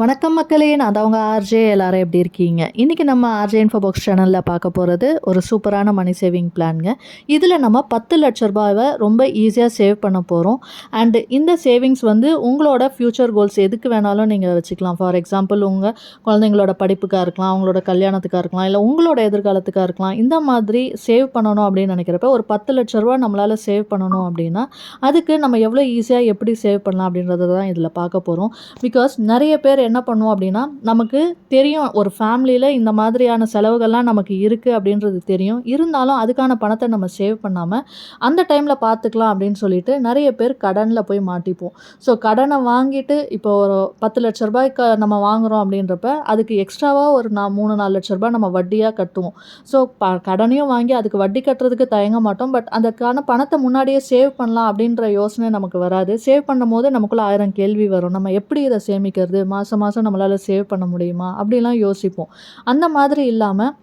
வணக்கம் மக்களே நான் தான் உங்கள் ஆர்ஜே. எல்லாரும் எப்படி இருக்கீங்க? இன்றைக்கி நம்ம ஆர்ஜே இன்ஃபோபாக்ஸ் சேனலில் பார்க்க போகிறது ஒரு சூப்பரான மணி சேவிங் பிளான்ங்க இதில் நம்ம பத்து லட்ச ரூபாவை ரொம்ப ஈஸியாக சேவ் பண்ண போகிறோம் அண்டு இந்த சேவிங்ஸ் வந்து உங்களோட ஃப்யூச்சர் கோல்ஸ் எதுக்கு வேணாலும் நீங்கள் வச்சுக்கலாம். ஃபார் எக்ஸாம்பிள் உங்கள் குழந்தைங்களோட படிப்புக்காக இருக்கலாம் அவங்களோட கல்யாணத்துக்காக இருக்கலாம் இல்லை உங்களோட எதிர்காலத்துக்காக இருக்கலாம். இந்த மாதிரி சேவ் பண்ணணும் அப்படின்னு நினைக்கிறப்ப ஒரு பத்து லட்ச ரூபா நம்மளால் சேவ் பண்ணணும் அப்படின்னா அதுக்கு நம்ம எவ்வளோ ஈஸியாக எப்படி சேவ் பண்ணலாம் அப்படின்றத தான் இதில் பார்க்க போகிறோம் பிகாஸ் நிறைய பேர் என்ன பண்ணுவோம் அப்படின்னா நமக்கு தெரியும் ஒரு ஃபேமிலியில் இந்த மாதிரியான செலவுகள்லாம் நமக்கு இருக்குது அப்படின்றது தெரியும். இருந்தாலும் அதுக்கான பணத்தை நம்ம சேவ் பண்ணாமல் அந்த டைமில் பார்த்துக்கலாம் அப்படின்னு சொல்லிட்டு நிறைய பேர் கடனில் போய் மாட்டிப்போம். ஸோ கடனை வாங்கிட்டு இப்போ ஒரு பத்து லட்ச ரூபாய்க்கு நம்ம வாங்குகிறோம் அப்படின்றப்ப அதுக்கு எக்ஸ்ட்ராவாக ஒரு நான் மூணு நாலு லட்ச ரூபாய் நம்ம வட்டியாக கட்டுவோம். ஸோ ப கடனையும் வாங்கி அதுக்கு வட்டி கட்டுறதுக்கு தயங்க மாட்டோம். பட் அதுக்கான பணத்தை முன்னாடியே சேவ் பண்ணலாம் அப்படின்ற யோசனை நமக்கு வராது. சேவ் பண்ணும்போது நமக்குள்ள ஆயிரம் கேள்வி வரும். நம்ம எப்படி இதை சேமிக்கிறது? மாதம் மாதம் நம்மளால் சேவ் பண்ண முடியுமா? அப்படிலாம் யோசிப்போம். அந்த மாதிரி இல்லாமல்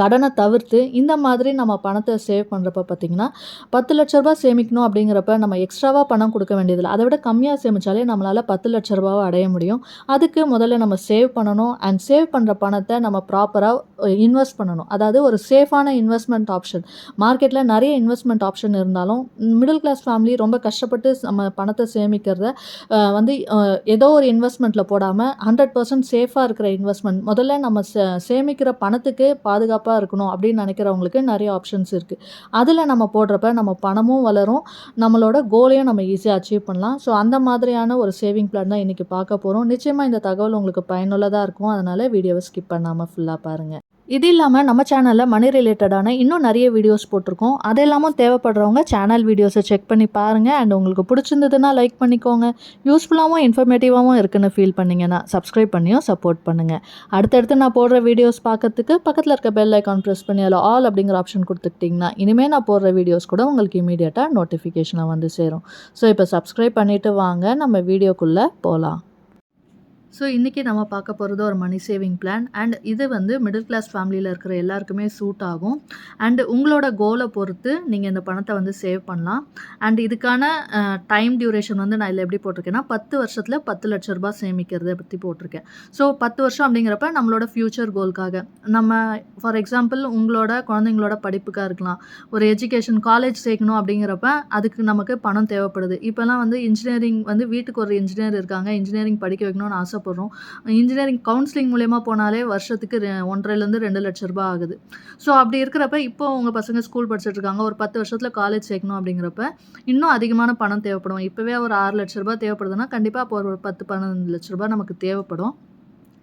கடனை தவிர்த்து இந்த மாதிரி நம்ம பணத்தை சேவ் பண்ணுறப்ப பார்த்திங்கன்னா பத்து லட்ச ரூபாய் சேமிக்கணும் அப்படிங்கிறப்ப நம்ம எக்ஸ்ட்ராவாக பணம் கொடுக்க வேண்டியதில்லை. அதை விட கம்மியாக சேமித்தாலே நம்மளால் பத்து லட்ச ரூபாவை அடைய முடியும். அதுக்கு முதல்ல நம்ம சேவ் பண்ணணும். அண்ட் சேவ் பண்ணுற பணத்தை நம்ம ப்ராப்பராக இன்வெஸ்ட் பண்ணணும். அதாவது ஒரு சேஃபான இன்வெஸ்ட்மெண்ட் ஆப்ஷன் மார்க்கெட்டில் நிறைய இன்வெஸ்ட்மெண்ட் ஆப்ஷன் இருந்தாலும் மிடில் கிளாஸ் ஃபேமிலி ரொம்ப கஷ்டப்பட்டு நம்ம பணத்தை சேமிக்கிறத வந்து ஏதோ ஒரு இன்வெஸ்ட்மெண்ட்டில் போடாமல் ஹண்ட்ரட் பர்சன்ட் சேஃபாக இருக்கிற இன்வெஸ்ட்மெண்ட் முதல்ல நம்ம சேமிக்கிற பணத்துக்கு பாது பாதுகாப்பாக இருக்கணும் அப்படின்னு நினைக்கிறவங்களுக்கு நிறைய ஆப்ஷன்ஸ் இருக்குது அதில் நம்ம போடுறப்ப நம்ம பணமும் வளரும் நம்மளோட கோலையும் நம்ம ஈஸியாக அச்சீவ் பண்ணலாம். ஸோ அந்த மாதிரியான ஒரு சேவிங் பிளான் தான் இன்றைக்கி பார்க்க போகிறோம் நிச்சயமாக இந்த தகவல் உங்களுக்கு பயனுள்ளதாக இருக்கும். அதனால் வீடியோவை ஸ்கிப் பண்ணாமல் ஃபுல்லாக பாருங்கள் இது இல்லாமல் நம்ம சேனலில் மணி ரிலேட்டடான இன்னும் நிறைய வீடியோஸ் போட்டிருக்கோம். அது இல்லாமல் தேவைப்படுறவங்க சேனல் வீடியோஸை செக் பண்ணி பாருங்கள் அண்ட் உங்களுக்கு பிடிச்சிருந்ததுன்னா லைக் பண்ணிக்கோங்க. யூஸ்ஃபுல்லாகவும் இன்ஃபர்மேட்டிவாகவும் இருக்குன்னு ஃபீல் பண்ணிங்கன்னா சப்ஸ்கிரைப் பண்ணியும் சப்போர்ட் பண்ணுங்கள் அடுத்தடுத்து நான் போடுற வீடியோஸ் பார்க்கறதுக்கு பக்கத்தில் இருக்க பெல் ஐக்கான் ப்ரெஸ் பண்ணி அதில் ஆல் அப்படிங்கிற ஆப்ஷன் கொடுத்துக்கிட்டிங்கன்னா இனிமேல் நான் போடுற வீடியோஸ் கூட உங்களுக்கு இமீடியட்டாக நோட்டிஃபிகேஷனாக வந்து சேரும். ஸோ இப்போ சப்ஸ்கிரைப் பண்ணிவிட்டு வாங்க. நம்ம வீடியோக்குள்ளே போகலாம் ஸோ இன்றைக்கி நம்ம பார்க்க போகிறது ஒரு மணி சேவிங் பிளான் அண்ட் இது வந்து மிடில் கிளாஸ் ஃபேமிலியில் இருக்கிற எல்லாருக்குமே சூட் ஆகும். அண்ட் உங்களோட கோலை பொறுத்து நீங்கள் இந்த பணத்தை வந்து சேவ் பண்ணலாம். அண்ட் இதுக்கான டைம் டியூரேஷன் வந்து நான் இதில் எப்படி போட்டிருக்கேன்னா பத்து வருஷத்தில் பத்து லட்ச ரூபாய் சேமிக்கிறத பற்றி போட்டிருக்கேன். ஸோ பத்து வருஷம் அப்படிங்கிறப்ப நம்மளோட ஃப்யூச்சர் கோல்க்காக நம்ம ஃபார் எக்ஸாம்பிள் உங்களோட குழந்தைங்களோட படிப்புக்காக இருக்கலாம். ஒரு எஜுகேஷன் காலேஜ் சேர்க்கணும் அப்படிங்கிறப்ப அதுக்கு நமக்கு பணம் தேவைப்படுது. இப்போல்லாம் வந்து இன்ஜினியரிங் வந்து வீட்டுக்கு ஒரு இன்ஜினியர் இருக்காங்க. இன்ஜினியரிங் படிக்க வைக்கணும்னு ஆசைப்படுறோம் இன்ஜினியரிங் கவுன்சிலிங் மூலயமா போனாலே வருஷத்துக்கு ரெ- ஒன்றரைலேருந்து ரெண்டு லட்ச ரூபாய் ஆகுது. ஸோ அப்படி இருக்கிறப்ப இப்போ உங்கள் பசங்க ஸ்கூல் படிச்சுட்டு இருக்காங்க. ஒரு பத்து வருஷத்தில் காலேஜ் சேர்க்கணும் அப்படிங்கிறப்ப இன்னும் அதிகமான பணம் தேவைப்படும். இப்போவே ஒரு ஆறு லட்ச ரூபாய் தேவைப்படுதுன்னா கண்டிப்பாக அப்போ ஒரு பத்து பன்னெண்டு லட்ச ரூபாய் நமக்கு தேவைப்படும்.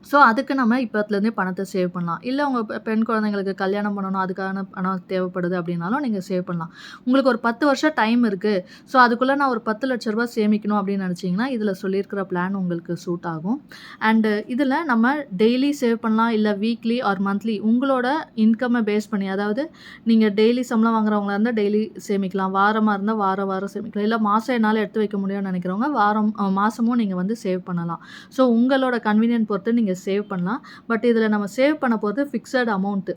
ஸோ அதுக்கு நம்ம இப்போத்துலேருந்தே பணத்தை சேவ் பண்ணலாம். இல்லை உங்கள் பெண் குழந்தைங்களுக்கு கல்யாணம் பண்ணணும் அதுக்கான பணம் தேவைப்படுது அப்படின்னாலும் நீங்கள் சேவ் பண்ணலாம். உங்களுக்கு ஒரு பத்து வருஷம் டைம் இருக்குது ஸோ அதுக்குள்ளே நான் ஒரு பத்து லட்ச ரூபாய் சேமிக்கணும் அப்படின்னு நினச்சிங்கன்னா இதில் சொல்லியிருக்கிற பிளான் உங்களுக்கு சூட் ஆகும். அண்டு இதில் நம்ம டெய்லி சேவ் பண்ணலாம் இல்லை வீக்லி ஆர் மந்த்லி உங்களோட இன்கம்மை பேஸ் பண்ணி அதாவது நீங்கள் டெய்லி சம்பளம் வாங்குறவங்களா இருந்தால் டெய்லி சேமிக்கலாம். வாரமாக இருந்தால் வாரம் வாரம் சேமிக்கலாம். இல்லை மாதம் என்னால் எடுத்து வைக்க முடியும்னு நினைக்கிறவங்க வாரம் மாதமும் நீங்கள் வந்து சேவ் பண்ணலாம். ஸோ உங்களோட கன்வீனியன்ட் பொறுத்து நீங்கள் சேவ் பண்ணலாம். பட் இதில் நம்ம சேவ் பண்ண போது ஃபிக்ஸட் அமௌண்ட்டு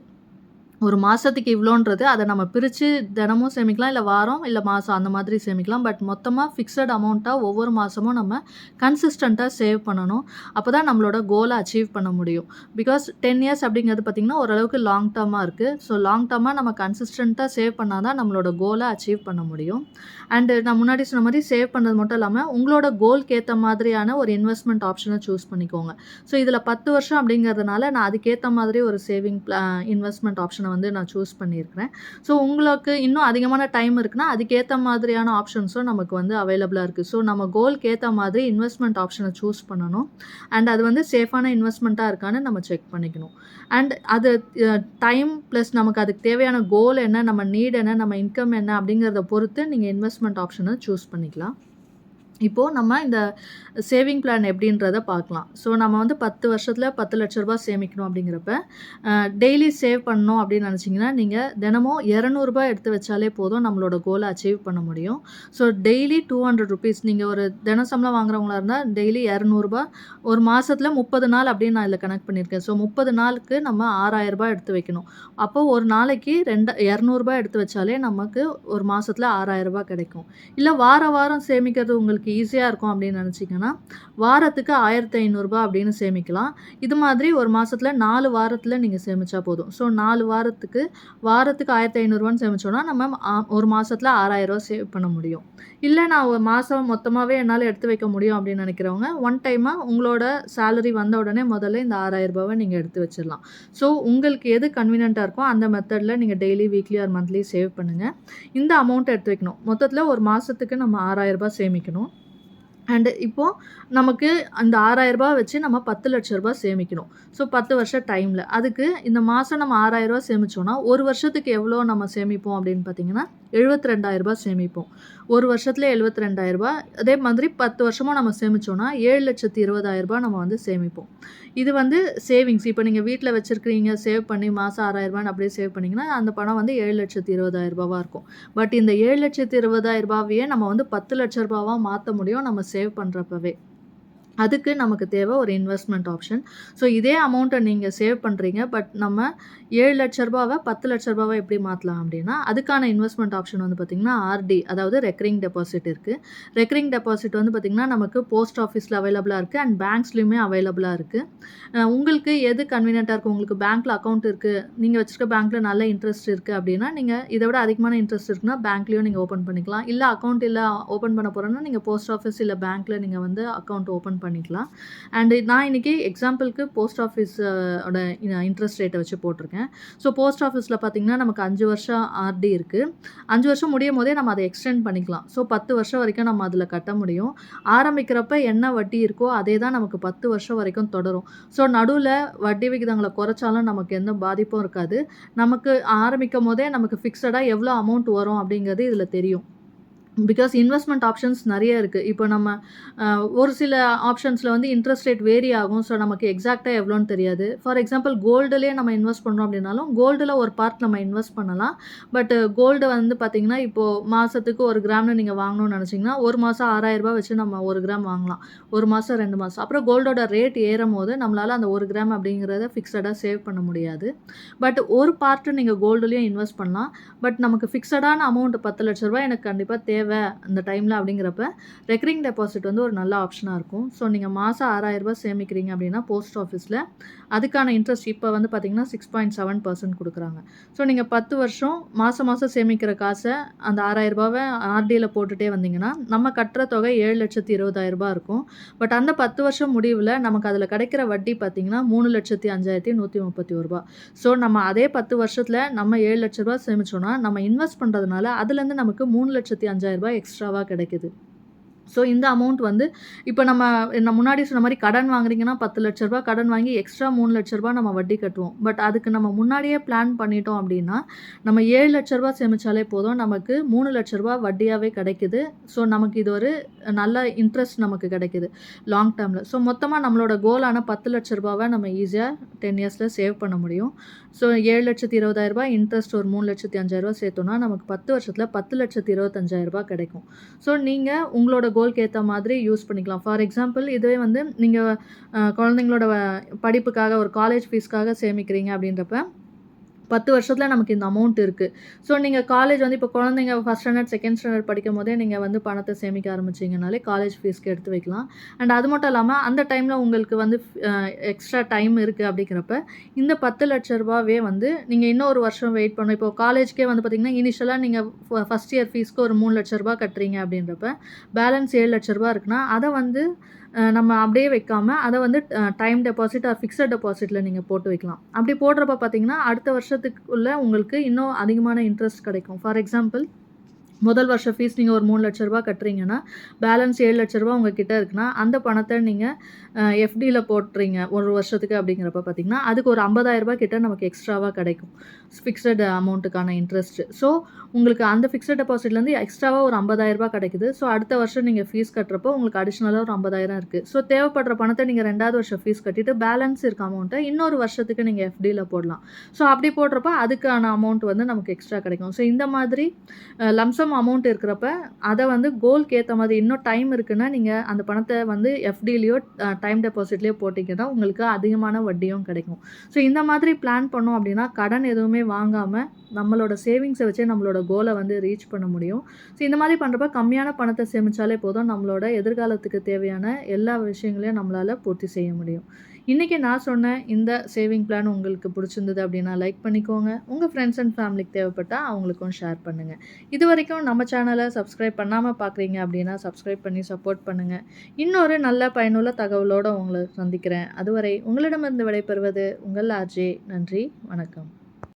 ஒரு மாதத்துக்கு இவ்வளோன்றது அதை நம்ம பிரித்து தினமும் சேமிக்கலாம் இல்லை வாரம் இல்லை மாதம் அந்த மாதிரி சேமிக்கலாம். பட் மொத்தமாக ஃபிக்ஸட் அமௌண்ட்டாக ஒவ்வொரு மாதமும் நம்ம கன்சிஸ்டண்ட்டாக சேவ் பண்ணணும். அப்போ தான் நம்மளோட கோலை அச்சீவ் பண்ண முடியும். பிகாஸ் டென் இயர்ஸ் அப்படிங்கிறது பார்த்திங்கன்னா ஓரளவுக்கு லாங் டேர்மாக இருக்குது ஸோ லாங் டேர்மாக நம்ம கன்சிஸ்டண்ட்டாக சேவ் பண்ணால் தான் நம்மளோட கோலை அச்சீவ் பண்ண முடியும். அண்டு நான் முன்னாடி சொன்ன மாதிரி சேவ் பண்ணது மட்டும் இல்லாமல் உங்களோட கோல்க்கு ஏற்ற மாதிரியான ஒரு இன்வெஸ்ட்மெண்ட் ஆப்ஷனை சூஸ் பண்ணிக்கோங்க. ஸோ இதில் பத்து வருஷம் அப்படிங்கிறதுனால நான் அதுக்கேற்ற மாதிரி ஒரு சேவிங் இன்வெஸ்ட்மெண்ட் ஆப்ஷனை வந்து நான் சூஸ் பண்ணியிருக்கிறேன். ஸோ உங்களுக்கு இன்னும் அதிகமான டைம் இருக்குன்னா அதுக்கேற்ற மாதிரியான ஆப்ஷன்ஸும் நமக்கு வந்து அவைலபிளாக இருக்குது ஸோ நம்ம கோல்க்கு ஏற்ற மாதிரி இன்வெஸ்ட்மெண்ட் ஆப்ஷனை சூஸ் பண்ணணும். அண்ட் அது வந்து சேஃபான இன்வெஸ்ட்மெண்ட்டாக இருக்கான்னு நம்ம செக் பண்ணிக்கணும். அண்ட் அது டைம் ப்ளஸ் நமக்கு அதுக்கு தேவையான கோல் என்ன நம்ம நீட் என்ன நம்ம இன்கம் என்ன அப்படிங்கிறத பொறுத்து நீங்கள் இன்வெஸ்ட்மெண்ட் ஆப்ஷனை சூஸ் பண்ணிக்கலாம். இப்போது நம்ம இந்த சேவிங் பிளான் எப்படின்றத பார்க்கலாம். ஸோ நம்ம வந்து பத்து வருஷத்தில் பத்து லட்ச ரூபாய் சேமிக்கணும் அப்படிங்கிறப்ப டெய்லி சேவ் பண்ணணும் அப்படின்னு நினச்சிங்கன்னா நீங்கள் தினமும் இரநூறுபா எடுத்து வச்சாலே போதும் நம்மளோட கோலை அச்சீவ் பண்ண முடியும். So daily two hundred rupees நீங்கள் ஒரு தின சம்பளம் வாங்குறவங்களா இருந்தால் டெய்லி இரநூறுபா ஒரு மாதத்தில் முப்பது நாள் அப்படின்னு நான் இதில் கனெக்ட் பண்ணியிருக்கேன். ஸோ முப்பது நாளுக்கு நம்ம ஆறாயிரம் ரூபாய் எடுத்து வைக்கணும். அப்போது ஒரு நாளைக்கு ரெண்டு இரநூறுபா எடுத்து வச்சாலே நமக்கு ஒரு மாதத்தில் ஆறாயிரரூபா கிடைக்கும். இல்லை வார வாரம் சேமிக்கிறது உங்களுக்கு ஈஸியாக இருக்கும் அப்படின்னு நினச்சிங்கன்னா வாரத்துக்கு ஆயிரத்தி ஐநூறுரூபா அப்படின்னு சேமிக்கலாம். இது மாதிரி ஒரு மாதத்தில் நாலு வாரத்தில் நீங்கள் சேமித்தா போதும். ஸோ நாலு வாரத்துக்கு வாரத்துக்கு ஆயிரத்தி ஐநூறுரூவான்னு சேமிச்சோன்னா நம்ம ஒரு மாதத்தில் ஆறாயிரரூவா சேவ் பண்ண முடியும். இல்லை நான் ஒரு மாதம் மொத்தமாகவே என்னால் எடுத்து வைக்க முடியும் அப்படின்னு நினைக்கிறவங்க ஒன் டைமாக உங்களோட சேலரி வந்த உடனே முதல்ல இந்த ஆறாயிரரூபாவை நீங்கள் எடுத்து வச்சிடலாம். ஸோ உங்களுக்கு எது கன்வீனியண்ட்டாக இருக்கோ அந்த மெத்தடில் நீங்கள் daily weekly or monthly save பண்ணுங்கள் இந்த அமௌண்ட் எடுத்து வைக்கணும். மொத்தத்தில் ஒரு மாதத்துக்கு நம்ம ஆறாயிரம் ரூபாய் சேமிக்கணும். அண்டு இப்போது நமக்கு அந்த ஆறாயிரம் ரூபாய் வச்சு நம்ம பத்து லட்ச ரூபா சேமிக்கணும். ஸோ பத்து வருஷம் டைமில் அதுக்கு இந்த மாதம் நம்ம ஆறாயிரம் சேமித்தோன்னா சேமிச்சோன்னா ஒரு வருஷத்துக்கு எவ்வளோ நம்ம சேமிப்போம் அப்படின்னு பார்த்தீங்கன்னா எழுபத்தி ரெண்டாயிரரூபா சேமிப்போம். ஒரு வருஷத்துல எழுபத்தி ரெண்டாயிரரூபா அதே மாதிரி பத்து வருஷமும் நம்ம சேமிச்சோன்னா ஏழு லட்சத்தி இருபதாயிரரூபா நம்ம வந்து சேமிப்போம். இது வந்து சேவிங்ஸ் இப்போ நீங்கள் வீட்டில் வச்சுருக்கிறீங்க சேவ் பண்ணி மாதம் ஆறாயிரம் ரூபான்னு அப்படியே சேவ் பண்ணிங்கன்னா அந்த பணம் வந்து ஏழு லட்சத்தி இருபதாயிரரூபாவாக இருக்கும். பட் இந்த ஏழு லட்சத்தி இருபதாயிரரூபாவையே நம்ம வந்து பத்து லட்ச ரூபாவாக மாற்ற முடியும் நம்ம சேவ் பண்ணுறப்பவே அதுக்கு நமக்கு தேவை ஒரு இன்வெஸ்ட்மெண்ட் ஆப்ஷன் ஸோ இதே அமௌண்ட்டை நீங்கள் சேவ் பண்ணுறீங்க பட் நம்ம ஏழு லட்ச ரூபாவை பத்து லட்ச ரூபாவை எப்படி மாற்றலாம் அப்படின்னா அதுக்கான இன்வெஸ்ட்மெண்ட் ஆப்ஷன் வந்து பார்த்திங்கன்னா ஆர்டி அதாவது ரெக்கரிங் டெபாசிட் இருக்குது ரெக்கரிங் டெபாசிட் வந்து பார்த்திங்கன்னா நமக்கு போஸ்ட் ஆஃபீஸில் அவைலபிளாக இருக்குது அண்ட் பேங்க்ஸ்லையுமே அவைலபிளாக இருக்குது உங்களுக்கு எது கன்வீனியண்ட்டாக இருக்கும் உங்களுக்கு பேங்க்கில் அக்கௌண்ட் இருக்குது நீங்கள் வச்சுருக்க பேங்க்கில் நல்ல இன்ட்ரெஸ்ட் இருக்குது அப்படின்னா நீங்கள் இதை விட அதிகமான இன்ட்ரெஸ்ட் இருக்குன்னா பேங்க்லேயும் நீங்கள் ஓப்பன் பண்ணிக்கலாம். இல்லை அக்கௌண்ட் இல்லை ஓப்பன் பண்ண போகிறோன்னா நீங்கள் போஸ்ட் ஆஃபீஸ் இல்லை பேங்க்கில் நீங்கள் வந்து அக்கௌண்ட் ஓப்பன் பண்ணிக்கலாம். அண்டு நான் இன்றைக்கி எக்ஸாம்பிளுக்கு போஸ்ட் ஆஃபீஸோட இன்ட்ரெஸ்ட் ரேட்டை வச்சு போட்டிருக்கேன். ஸோ போஸ்ட் ஆஃபீஸில் பார்த்தீங்கன்னா நமக்கு அஞ்சு வருஷம் ஆர்டி இருக்குது அஞ்சு வருஷம் முடியும் போதே நம்ம அதை எக்ஸ்டெண்ட் பண்ணிக்கலாம். ஸோ பத்து வருஷம் வரைக்கும் நம்ம அதில் கட்ட முடியும். ஆரம்பிக்கிறப்ப என்ன வட்டி இருக்கோ அதே தான் நமக்கு பத்து வருஷம் வரைக்கும் தொடரும். ஸோ நடுவில் வட்டி விகிதங்களை குறைச்சாலும் நமக்கு எந்த பாதிப்பும் இருக்காது. நமக்கு ஆரம்பிக்கும் போதே நமக்கு ஃபிக்ஸடாக எவ்வளோ அமௌண்ட் வரும் அப்படிங்கிறது இதில் தெரியும். பிகாஸ் இன்வெஸ்ட்மெண்ட் ஆப்ஷன்ஸ் நிறைய இருக்குது இப்போ நம்ம ஒரு சில ஆப்ஷன்ஸில் வந்து இன்ட்ரெஸ்ட் ரேட் வேரி ஆகும். ஸோ நமக்கு எக்ஸாக்டாக எவ்வளோன்னு தெரியாது. ஃபார் எக்ஸாம்பிள் கோல்டுலேயே நம்ம இன்வெஸ்ட் பண்ணுறோம் அப்படின்னாலும் கோல்டில் ஒரு பார்ட் நம்ம இன்வெஸ்ட் பண்ணலாம். பட் கோல்டு வந்து பார்த்திங்கன்னா இப்போது மாதத்துக்கு ஒரு கிராம்னு நீங்கள் வாங்கணும்னு நினச்சிங்கன்னா ஒரு மாதம் ஆறாயிரரூபா வச்சு நம்ம ஒரு கிராம் வாங்கலாம். ஒரு மாதம் ரெண்டு மாதம் அப்புறம் கோல்டோட ரேட் ஏறும் போது நம்மளால் அந்த ஒரு கிராம் அப்படிங்கிறத ஃபிக்ஸடாக சேவ் பண்ண முடியாது. பட் ஒரு பார்ட்டு நீங்கள் கோல்டுலேயும் இன்வெஸ்ட் பண்ணலாம். பட் நமக்கு ஃபிக்ஸடான அமௌண்ட் பத்து லட்ச ரூபாய் எனக்கு கண்டிப்பாக தேவை. அந்த டைமில் அப்படிங்கிறப்ப ரெக்கரிங் டெபாசிட் வந்து ஒரு நல்ல ஆப்ஷனாக இருக்கும். ஸோ நீங்கள் மாதம் ஆறாயிரரூபா சேமிக்கிறீங்க அப்படின்னா போஸ்ட் ஆஃபீஸில் அதுக்கான இன்ட்ரெஸ்ட் இப்போ வந்து பார்த்தீங்கன்னா சிக்ஸ் பாயிண்ட் செவன் பர்சன்ட் கொடுக்குறாங்க. ஸோ நீங்கள் பத்து வருஷம் மாதம் மாதம் சேமிக்கிற காசை அந்த ஆறாயிரரூபாவை ஆர்டியில் போட்டுகிட்டே வந்தீங்கன்னா நம்ம கட்டுற தொகை ஏழு லட்சத்தி இருபதாயிரரூபா இருக்கும். பட் அந்த பத்து வருஷம் முடிவில் நமக்கு அதில் கிடைக்கிற வட்டி பார்த்தீங்கன்னா மூணு லட்சத்தி அஞ்சாயிரத்தி நூற்றி முப்பத்தி ஒரு ரூபா ஸோ நம்ம அதே பத்து வருஷத்தில் நம்ம ஏழு லட்ச ரூபா சேமிச்சோன்னா நம்ம இன்வெஸ்ட் பண்ணுறதுனால அதுலேருந்து நமக்கு மூணு லட்சத்தி அஞ்சாயிரம் ரூபாய் எக்ஸ்ட்ராவாக கிடைக்குது. ஸோ இந்த அமௌண்ட் வந்து இப்போ நம்ம நான் முன்னாடி சொன்ன மாதிரி கடன் வாங்குறீங்கன்னா பத்து லட்ச ரூபா கடன் வாங்கி எக்ஸ்ட்ரா மூணு லட்ச ரூபா நம்ம வட்டி கட்டுவோம். பட் அதுக்கு நம்ம முன்னாடியே பிளான் பண்ணிட்டோம் அப்படின்னா நம்ம ஏழு லட்ச ரூபா சேமிச்சாலே போதும். நமக்கு மூணு லட்ச ரூபா வட்டியாகவே கிடைக்குது. ஸோ நமக்கு இது ஒரு நல்ல இன்ட்ரெஸ்ட் நமக்கு கிடைக்குது லாங் டேர்மில் ஸோ மொத்தமாக நம்மளோட கோலான பத்து லட்ச ரூபாவை நம்ம ஈஸியாக டென் இயர்ஸில் சேவ் பண்ண முடியும். ஸோ ஏழு லட்சத்தி இருபதாயிரம் ரூபாய் இன்ட்ரெஸ்ட் ஒரு மூணு லட்சத்தி அஞ்சாயிரம் சேர்த்தோன்னா நமக்கு பத்து வருஷத்தில் பத்து லட்சத்தி இருபத்தஞ்சாயிரரூபா கிடைக்கும். ஸோ நீங்கள் உங்களோட கோல்க்கு ஏற்ற மாதிரி யூஸ் பண்ணிக்கலாம். ஃபார் எக்ஸாம்பிள் இதுவே வந்து நீங்கள் குழந்தைங்களோட படிப்புக்காக ஒரு காலேஜ் ஃபீஸ்க்காக சேமிக்கிறீங்க அப்படின்றப்ப பத்து வருஷத்தில் நமக்கு இந்த அமௌண்ட் இருக்குது ஸோ நீங்கள் காலேஜ் வந்து இப்போ குழந்தைங்க ஃபஸ்ட் ஸ்டாண்டர்ட் செகண்ட் ஸ்டாண்டர்ட் படிக்கும் போதே நீங்கள் வந்து பணத்தை சேமிக்க ஆரம்பிச்சிங்கனாலே காலேஜ் ஃபீஸ்க்கு எடுத்து வைக்கலாம். அண்ட் அது மட்டும் இல்லாமல் அந்த டைமில் உங்களுக்கு வந்து எக்ஸ்ட்ரா டைம் இருக்குது அப்படிங்கிறப்ப இந்த பத்து லட்ச ரூபாவே வந்து நீங்கள் இன்னொரு வருஷம் வெயிட் பண்ணணும். இப்போ காலேஜ்க்கே வந்து பார்த்தீங்கன்னா இனிஷியலாக நீங்கள் ஃபஸ்ட் இயர் ஃபீஸ்க்கு ஒரு மூணு லட்ச ரூபா கட்டுறீங்க அப்படின்றப்ப பேலன்ஸ் ஏழு லட்ச ரூபாய் இருக்குன்னா அதை வந்து நம்ம அப்படியே வைக்காமல் அதை வந்து டைம் டெபாசிட் ஆர் ஃபிக்ஸட் டெபாசிட்டில் நீங்கள் போட்டு வைக்கலாம். அப்படி போடுறப்ப பார்த்தீங்கன்னா அடுத்த வருஷத்துக்குள்ளே உங்களுக்கு இன்னும் அதிகமான இன்ட்ரெஸ்ட் கிடைக்கும். ஃபார் எக்ஸாம்பிள் முதல் வருஷம் ஃபீஸ் நீங்கள் ஒரு மூணு லட்ச ரூபா கட்டுறீங்கன்னா பேலன்ஸ் ஏழு லட்ச ரூபா உங்ககிட்ட இருக்குன்னா அந்த பணத்தை நீங்கள் எஃப்டியில் போட்டுறீங்க ஒரு வருஷத்துக்கு அப்படிங்கிறப்ப பார்த்தீங்கன்னா அதுக்கு ஒரு 50000 ரூபாய் கிட்ட நமக்கு எக்ஸ்ட்ராவாக கிடைக்கும். ஃபிக்ஸட் அமௌண்ட்டுக்கான இன்ட்ரெஸ்ட் ஸோ உங்களுக்கு அந்த ஃபிக்ஸட் டெபாசிட்லேருந்து எக்ஸ்ட்ராவாக ஒரு 50000 ரூபாய் கிடைக்குது. ஸோ அடுத்த வருஷம் நீங்கள் ஃபீஸ் கட்டுறப்போ உங்களுக்கு அடிஷ்னலாக ஒரு 50000 இருக்குது ஸோ தேவைப்படுற பணத்தை நீங்கள் ரெண்டாவது வருஷம் ஃபீஸ் கட்டிட்டு பேலன்ஸ் இருக்க அமௌண்ட்டை இன்னொரு வருஷத்துக்கு நீங்கள் எஃப்டியில் போடலாம். ஸோ அப்படி போடுறப்ப அதுக்கான அமௌண்ட் வந்து நமக்கு எக்ஸ்ட்ரா கிடைக்கும். ஸோ இந்த மாதிரி லம்சம் அமௌண்ட் இருக்கிறப்ப அதை வந்து கோல்க்கு ஏற்ற மாதிரி இன்னும் டைம் இருக்குன்னா நீங்கள் அந்த பணத்தை வந்து எஃப்டிலேயோ டைம் டெபாசிட்லேயோ போட்டிங்கன்னா உங்களுக்கு அதிகமான வட்டியும் கிடைக்கும். ஸோ இந்த மாதிரி பிளான் பண்ணோம் அப்படின்னா கடன் எதுவுமே வாங்காமல் நம்மளோட சேவிங்ஸை வச்சே நம்மளோட கோலை வந்து ரீச் பண்ண முடியும். ஸோ இந்த மாதிரி பண்ணுறப்ப கம்மியான பணத்தை சேமித்தாலே போதும். நம்மளோட எதிர்காலத்துக்கு தேவையான எல்லா விஷயங்களையும் நம்மளால் பூர்த்தி செய்ய முடியும். இன்றைக்கி நான் சொன்ன இந்த சேவிங் பிளான் உங்களுக்கு பிடிச்சிருந்தது அப்படின்னா லைக் பண்ணிக்கோங்க. உங்கள் ஃப்ரெண்ட்ஸ் அண்ட் ஃபேமிலிக்கு தேவைப்பட்டால் அவங்களுக்கும் ஷேர் பண்ணுங்கள் இது வரைக்கும் வரைக்கும் நம்ம சேனலை சப்ஸ்கிரைப் பண்ணாமல் பார்க்குறீங்க அப்படின்னா சப்ஸ்கிரைப் பண்ணி சப்போர்ட் பண்ணுங்கள் இன்னொரு நல்ல பயனுள்ள தகவலோடு உங்களை சந்திக்கிறேன். அதுவரை உங்களிடமிருந்து விடைபெறுவது உங்கள் ஆர்ஜே. நன்றி வணக்கம்.